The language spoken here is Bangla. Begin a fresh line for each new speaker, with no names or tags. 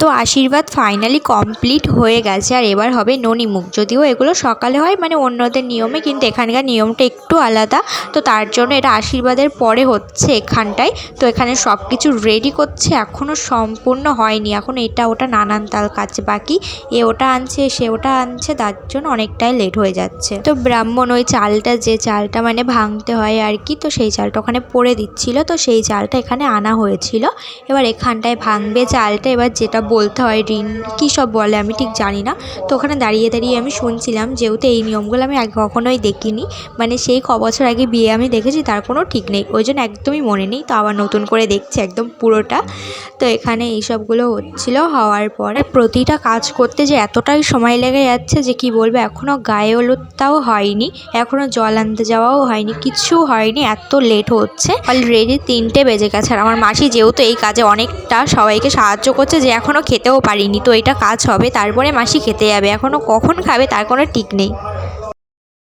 তো আশীর্বাদ ফাইনালি কমপ্লিট হয়ে গেছে আর এবার হবে ননিমুখ। যদিও এগুলো সকালে হয় মানে অন্যদের নিয়মে, কিন্তু এখানকার নিয়মটা একটু আলাদা। তো তার জন্য এটা আশীর্বাদের পরে হচ্ছে এখানটায়। তো এখানে সব কিছু রেডি করছে এখনও সম্পূর্ণ হয়নি। এখন এটা ওটা নানান তাল কাজ বাকি। এ ওটা আনছে, সে ওটা আনছে, তার জন্য অনেকটাই লেট হয়ে যাচ্ছে। তো ব্রাহ্মণ ওই চালটা, যে চালটা মানে ভাঙতে হয় আর কি, তো সেই চালটা ওখানে পড়ে দিচ্ছিল। তো সেই চালটা এখানে আনা হয়েছিল। এবার এখানটায় ভাঙবে চালটা, এবার যেটা বলতে হয়, ঋণ কী সব বলে আমি ঠিক জানি না। তো ওখানে দাঁড়িয়ে দাঁড়িয়ে আমি শুনছিলাম যেহেতু এই নিয়মগুলো আমি আগে কখনোই দেখিনি মানে সেই ক বছর আগে বিয়ে আমি দেখেছি, তার কোনো ঠিক নেই। ওই জন্য একদমই মনে নেই, তো আবার নতুন করে দেখছি একদম পুরোটা। তো এখানে এইসবগুলো হচ্ছিল, হওয়ার পরে প্রতিটা কাজ করতে যে এতটাই সময় লেগে যাচ্ছে যে কি বলব এখনও গায়ে হলুদটাও হয়নি এখনও জল আনতে যাওয়াও হয়নি কিচ্ছু হয়নি, এত লেট হচ্ছে। অলরেডি তিনটে বেজে গেছে, আর আমার মাসি যেহেতু এই কাজে অনেকটা সবাইকে সাহায্য করছে যে এখনও খেতেও পারিনি। তো এটা কাজ হবে, তারপরে মাসি খেতে যাবে। এখনও কখন খাবে তার কোনো ঠিক নেই।